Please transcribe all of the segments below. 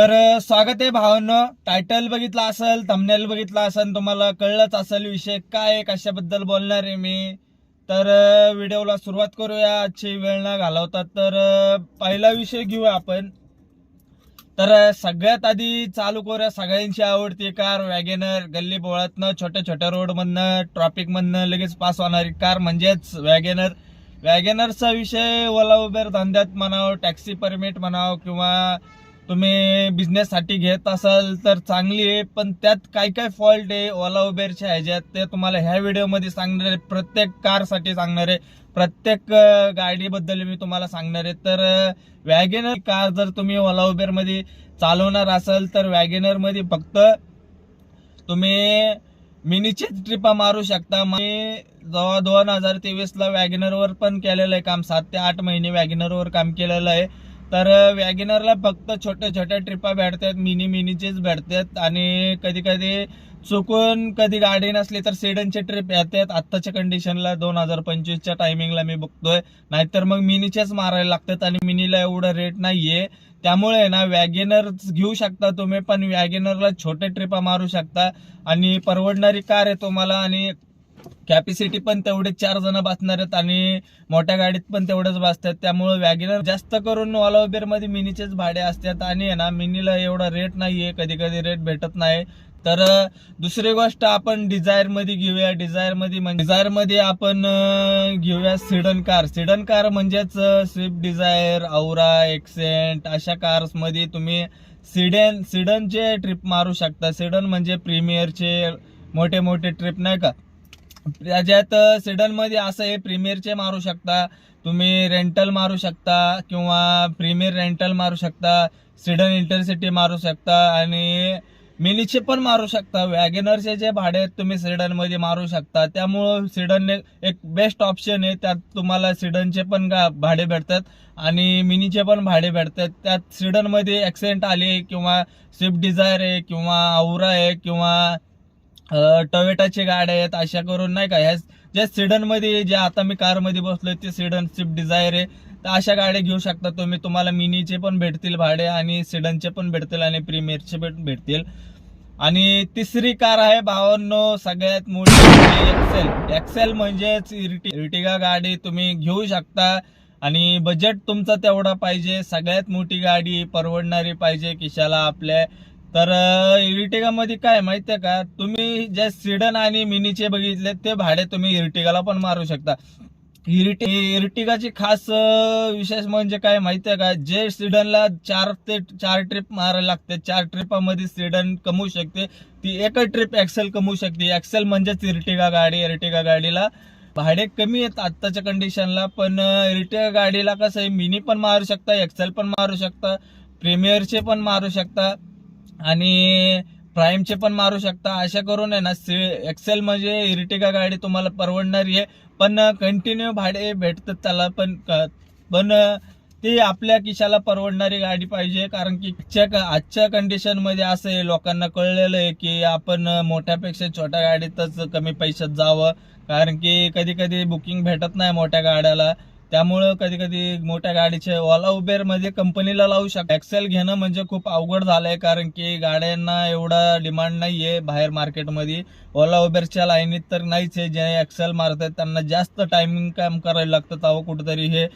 तर स्वागत आहे भावानं. टायटल बघितला असेल थंबनेल बघितला असेल तुम्हाला कळलंच असेल विषय काय कशाबद्दल बोलणार आहे मी. तर व्हिडिओला सुरुवात करूया. आजची वेळ न घालवता तर पहिला विषय घेऊया आपण. तर सगळ्यात आधी चालू करूया. सगळ्यांची आवडती कार वॅगेनर गल्ली बोळातनं छोट्या छोट्या रोडमधनं ट्रॉफिकमधनं लगेच पास होणारी कार म्हणजेच वॅगेनर. वॅगेनरचा विषय ओला उबेर धंद्यात म्हणावं टॅक्सी परमिट म्हणावं किंवा तुम्ही बिझनेससाठी घेत असाल तर चांगली आहे पण त्यात काय काय फॉल्ट आहे ओला उबेरच्या ह्याच्यात ते तुम्हाला ह्या व्हिडिओमध्ये सांगणार आहे प्रत्येक कारसाठी सांगणार आहे. प्रत्येक गाडीबद्दल मी तुम्हाला सांगणार आहे. तर वॅगेनर कार जर तुम्ही ओला उबेरमध्ये चालवणार असाल तर वॅगेनरमध्ये फक्त तुम्ही मिनीचीच ट्रिपा मारू शकता. मी जेव्हा दोन हजार तेवीसला वॅगनरवर पण केलेलं आहे काम. सात ते आठ महिने वॅगनरवर काम केलेलं आहे. तर वॅगनरला फक्त छोट्या छोट्या ट्रिपा भेटतात मिनी मिनीचेच भेटतात आणि कधी कधी चुकून कधी गाडी नसली तर सेडनचे ट्रिप येतात. आत्ताच्या कंडिशनला दोन हजार पंचवीसच्या टायमिंगला मी बघतोय. नाहीतर मग मिनीचेच मारायला लागतात आणि मिनीला एवढं रेट नाहीये. त्यामुळे ना वॅगेनर घेऊ शकता तुम्ही पण वॅगेनरला छोटे ट्रिपा मारू शकता. आणि परवडणारी कार आहे तुम्हाला आणि कॅपॅसिटी पण तेवढे चार जण बसणार आहेत आणि मोठ्या गाडीत पण तेवढेच बसतात. त्यामुळे वॅगिनर जास्त करून ओला उबेरमध्ये मिनीचेच भाडे असतात आणि आहे ना मिनीला एवढा रेट नाहीये. कधी कधी रेट भेटत नाही. तर दुसरी गोष्ट आपण डिझायरमध्ये घेऊया. डिझायरमध्ये म्हणजे डिझायरमध्ये आपण घेऊया सिडन कार सिडन कार म्हणजेच स्विफ्ट डिझायर औरा एक्सेंट अशा कार्समध्ये तुम्ही सिडन सिडनचे ट्रिप मारू शकता. सिडन म्हणजे प्रीमियरचे मोठे मोठे ट्रिप नाही का? त्याच्यात सेडनमध्ये असं आहे प्रीमियरचे मारू शकता. तुम्ही रेंटल मारू शकता किंवा प्रीमियर रेंटल मारू शकता सिडन इंटरसिटी मारू शकता आणि मिनीचे पण मारू शकता. वॅगनरचे जे भाडे आहेत तुम्ही सिडनमध्ये मारू शकता. त्यामुळं सिडन एक बेस्ट ऑप्शन आहे. त्यात तुम्हाला सिडनचे पण गा- भाडे भेटतात आणि मिनीचे पण भाडे भेटतात. त्यात सिडनमध्ये ॲक्सिडेंट आले किंवा स्विफ्ट डिझायर आहे किंवा औरा आहे किंवा टोयोटाची गाड्या आहेत अशा करून नाही का ह्या ज्या सिडनमध्ये जे आता मी कारमध्ये बसलोय ते सिडन स्विफ्ट डिझायर आहे. तर अशा गाड्या घेऊ शकता तुम्ही. तुम्हाला मिनीचे पण भेटतील भाडे आणि सिडनचे पण भेटतील आणि प्रीमियरचे पण भेटतील. आणि तिसरी कार आहे भावांनो सगळ्यात मोठी एक्सेल एक्सेल म्हणजेच इर्टिगा गाडी तुम्ही घेऊ शकता. आणि बजेट तुमचा तेवढा पाहिजे. सगळ्यात मोठी गाडी परवडणारी पाहिजे किशाला आपल्या तर इर्टिगामध्ये काय माहितीये का? तुम्ही जे सिडन आणि मिनीचे बघितले ते भाडे तुम्ही इर्टिगाला पण मारू शकता. इरिटी इर्टिगाची खास विशेष म्हणजे काय माहितीये का? जे सिडनला चार ते चार ट्रिप मारायला लागते चार ट्रिपामध्ये सिडन कमवू शकते ती एक ट्रिप एक्सेल कमवू शकते. एक्सेल म्हणजेच इर्टिगा गाडी इर्टिगा गाडीला भाडे कमी आहेत आत्ताच्या कंडिशनला पण इर्टिगा गाडीला कसं आहे मिनी पण मारू शकता एक्सेल पण मारू शकता प्रीमियरचे पण मारू शकता. आणि प्राईमचे पण मारू शकता. अशा करून आहे ना एक्सेल म्हणजे इर्टिगा गाडी तुम्हाला परवडणारी आहे. पण कंटिन्यू भाडे भेटतात त्याला पण क- पण ती आपल्या खिशाला परवडणारी गाडी पाहिजे. कारण की आजच्या आजच्या कंडिशनमध्ये असं आहे लोकांना कळलेलं आहे की आपण मोठ्यापेक्षा छोट्या गाडीतच कमी पैशात जावं. कारण की कधी कधी बुकिंग भेटत नाही मोठ्या गाड्याला. त्यामुळं कधी कधी मोठ्या गाडीचे ओला उबेरमध्ये कंपनीला लावू शकता एक्सेल घेणं म्हणजे खूप अवघड झालंय कारण की गाड्यांना एवढा डिमांड नाहीये बाहेर मार्केटमध्ये. ओला उबेरच्या लाईनीत तर नाहीच आहे जे एक्सेल मारतात त्यांना जास्त टायमिंग काम करायला लागतं. तेव्हा कुठेतरी हे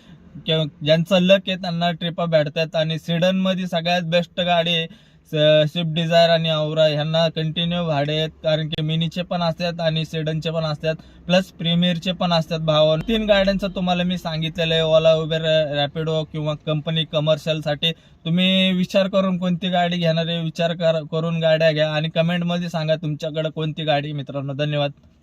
ज्यांचं लक आहे त्यांना ट्रिपा भेटतात. आणि सिडनमध्ये सगळ्यात बेस्ट गाडी आहे. स्विफ्ट डिझायर आणि औरा ह्यांना कंटिन्यू भाडे आहेत. कारण की मिनीचे पण असतात आणि सिडनचे पण असतात. प्लस प्रीमियरचे पण असतात भाव तीन गाड्यांचं तुम्हाला मी सांगितलेलं आहे. ओला उबेर रॅपिडो किंवा कंपनी कमर्शियलसाठी. तुम्ही विचार करून कोणती गाडी घेणार आहे विचार कर- करून गाड्या घ्या. आणि कमेंटमध्ये सांगा तुमच्याकडे कोणती गाडी मित्रांनो. धन्यवाद.